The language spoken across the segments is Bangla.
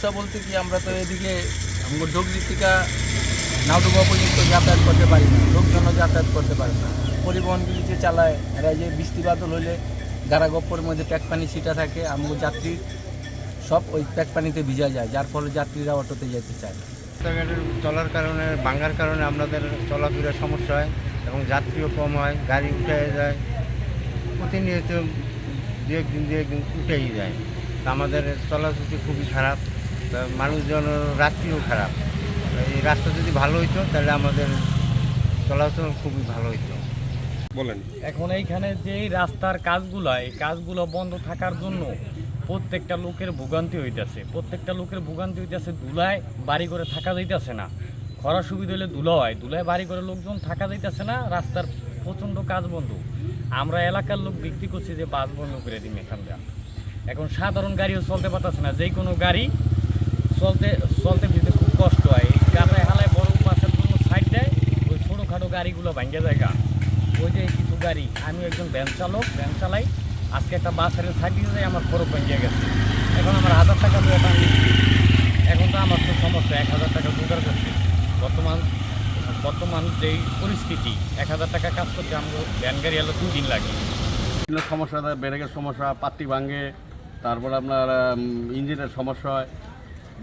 সমস্যা বলতে কি, আমরা তো এদিকে আমার ডগরি থেকে নাউডুবা পর্যন্ত যাতায়াত করতে পারি না, লোকজনও যাতায়াত করতে পারে না। পরিবহনগুলি যে চালায় এরা যে বৃষ্টি বাদল হলে গারাগপ্পর মধ্যে প্যাক পানি ছিটা থাকে আমার যাত্রী সব ওই প্যাক পানিতে ভিজা যায়, যার ফলে যাত্রীরা অটোতে যেতে চায় রাস্তাঘাটের চলার কারণে ভাঙার কারণে আমাদের চলাফেরার সমস্যা হয় এবং যাত্রীও কম হয়, গাড়ি উঠে যায়, প্রতিনিয়ত দু একদিন দু একদিন উঠেই যায়। আমাদের চলাচলটি খুবই খারাপ। মানুষজন রাত্রিও খারাপ। এই রাস্তা যদি ভালো হইতো তাহলে আমাদের চলাচল খুবই ভালো হইতো। বলেন। এখন এইখানে যে রাস্তার কাজগুলো এই কাজগুলো বন্ধ থাকার জন্য প্রত্যেকটা লোকের ভোগান্তি হইতেছে। প্রত্যেকটা লোকের ভোগান্তি হইতেছে ধুলায় বাড়ি করে থাকা যাইতেছে না। খরা সুবিধা হলে ধুলো হয়। ধুলায় বাড়ি করে লোকজন থাকা যাইতেছে না রাস্তার প্রচণ্ড কাজ বন্ধ। আমরা এলাকার লোক বিক্রি করছি যে বাস বন্ধ করে দিন এখান থেকে এখন সাধারণ গাড়িও চলতে পারতেছে না। যে কোনো গাড়ি চলতে চলতে ভিতরে খুব কষ্ট হয়। গাড়ায় হালায় বড় পাশের জন্য সাইড দেয়, ওই ছোটোখাটো গাড়িগুলো ভাঙ্গে যায় গা। ওই যে কিছু গাড়ি আমি একজন ভ্যান চালক, ভ্যান চালাই। আজকে একটা বাসের সাইড দিয়ে যাই আমার খরচ ভেঙে গেছে। এখন আমার হাজার টাকা দিয়ে ওটা এখন তো আমার তো সমস্যা, এক হাজার টাকা জোগাড় করছে। বর্তমান বর্তমান যেই পরিস্থিতি, এক হাজার টাকা কাজ করতে আমাকে ভ্যান গাড়ি হলো দুই দিন লাগে। সমস্যা ব্রেকের সমস্যা, পাত্তি ভাঙে, তারপর আপনার ইঞ্জিনের সমস্যা হয়।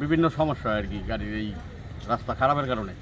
বিভিন্ন সমস্যা আর কি গাড়ির এই রাস্তা খারাপের কারণে।